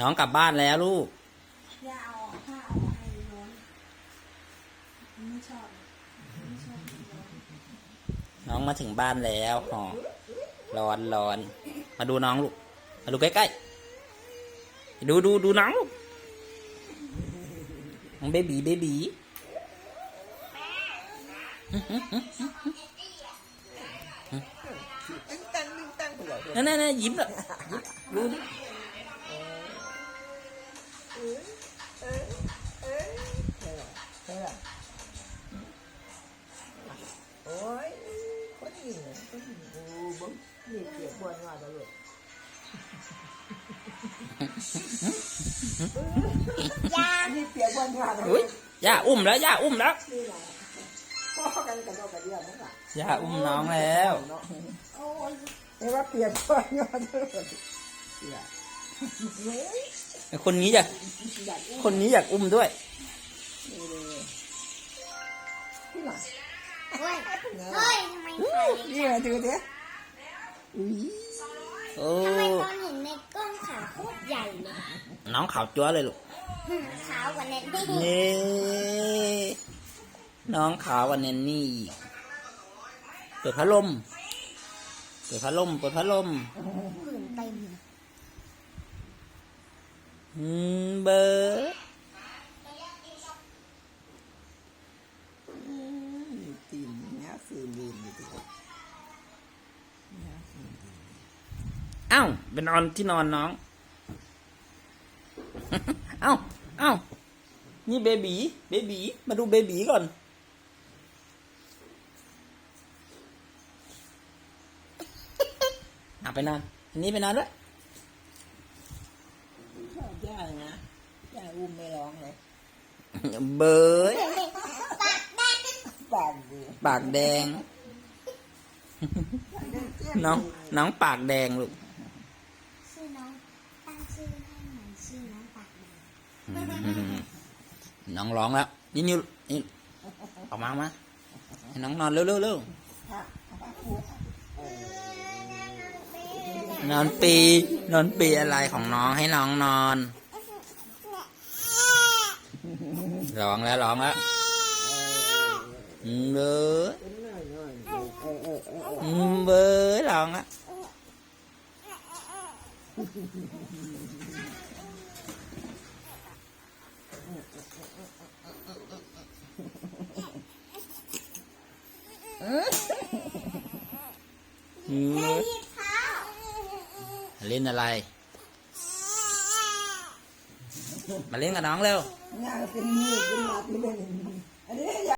น้องกลับบ้านแล้วลูกย่าเอาผ้าออกให้ร้อนไม่ชอบไม่ชอบร้อนน้องมาถึงบ้านแล้วหอร้อนร้อนมาดูน้องลูก มาดูใกล้ๆ ดูดูดูน้องลูกน้องเบบีเบบีตึ้งตังตึ้งตังไปเลยนั่นนั่นนั่นยิ้มเลยดูดิ โอ้บึ้งนี่เปียกบวนว่าจะเลยยานี่เปียกบวนว่าจะเลอุ้ยยย่าอุ้มแล้วย่าอุ้มแล้วนี่แหละพ่อกันกันเรากันเดียวมั้งล่ะย่าอุ้มน้องแล้วโอ้ยเรียกว่าเปียกบวนว่าจะเลยเปียกเฮ้ยคนนี้อยากอยากอุ้มคนนี้อยากอุ้มด้วยนี่เลยที่ไหน เฮ้ยเฮ้ยทำไมถ่ายนี่มาดูดิอุ้ยโอ้ทำไมตอนเห็นในกล้องขาโคตรใหญ่เลยน้องขาวจั๊วเลยลูกขาวกว่าเน็ตนี่เย้น้องขาววันนี้นี่อีกเปิดพัดลม เปิดพัดลม เปิดพัดลมผื่นเต็มอืมเบอร์ ตีนเนี้ยสื่อลีนอยู่ดิ เอ้าไปนอนที่นอนน้อง เอ้า เอ้า นี่เบบีเบบีมาดูเบบีก่อนเอาไปนอน อันนี้ไปนอนด้วยชอบย่านะย่าอุ้มไม่ร้องเลย เบยปากดีปากแดง น้องน้องปากแดงลูกชื่อน้องตั้งชื่อให้เหมือนชื่อน้องปากแดงน้องร้องแล้วนี่นิวนี่ออกมามาให้น้องนอนเร็วเร็วเร็วถ้าถ้าพูดนอนปีนอนปีอะไรของน้องให้น้องนอนร้องแล้วร้องแล้วอืมเบอ เบอเล่นอะไร มาเล่นกับน้องเร็ว